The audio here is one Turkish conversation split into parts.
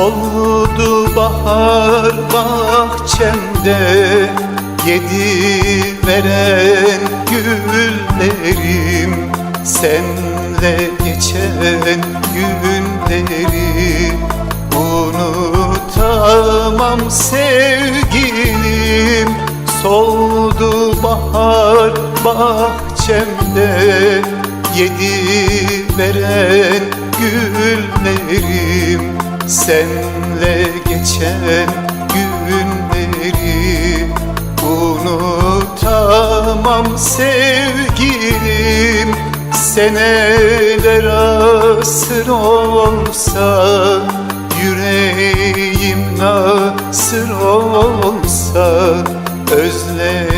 Oldu bahar bahçemde Yedi veren güllerim. Senle geçen günleri Unutamam sevgilim. Soldu bahar bahçemde Yedi veren güllerim. Senle geçen günleri Unutamam sevgilim. Seneler asır olsa Yüreğim nasır olsa Özlerim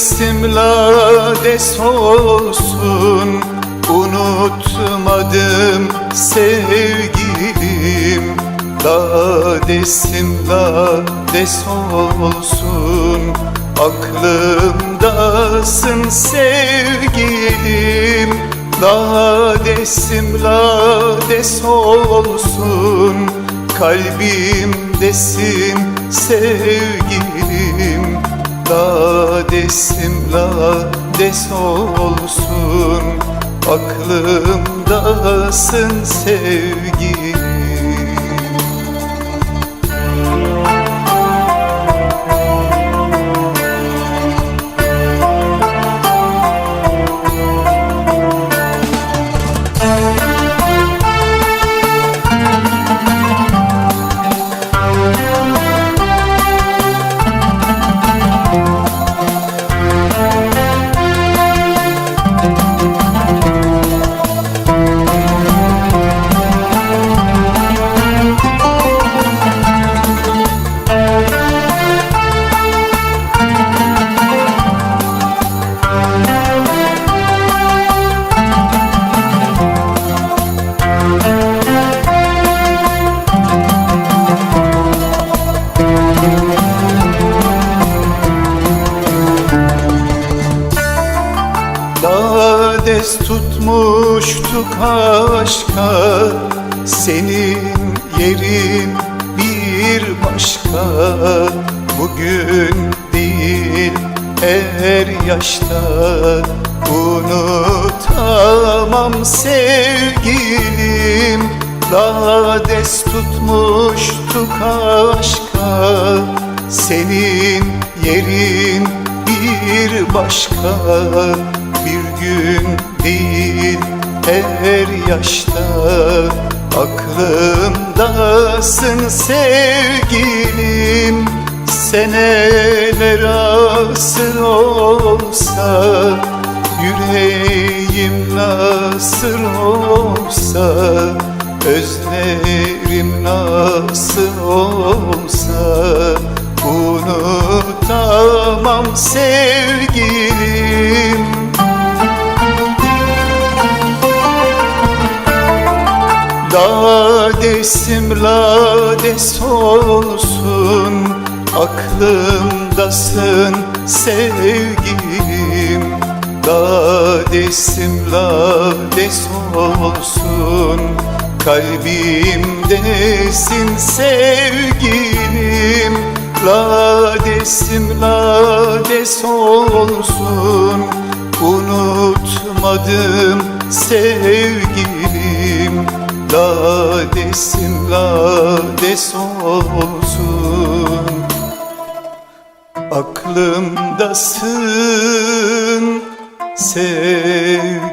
Ladesim lades olsun Unutmadım sevgilim. Ladesim lades olsun Aklımdasın sevgilim. Ladesim lades olsun Kalbimdesin sevgilim Ladesim lades olsun. Aklımdasın sevgilim tutmuştuk aşka Senin yerin bir başka. Bugün değil her yaşta Unutamam sevgilim. Lades tutmuştuk aşka Senin yerin bir başka. Bir gün her yaşta Aklımdasın sevgilim. Seneler asır olsa Yüreğim nasır olsa Özlerim nasıl olsa Unutamam sevgilim Ladesim lades olsun Aklımdasın sevgilim. Ladesim lades olsun Kalbimdesin sevgilim. Ladesim lades olsun Unutmadım sevgilim Ladesim lades olsun. Aklımdasın sevgilim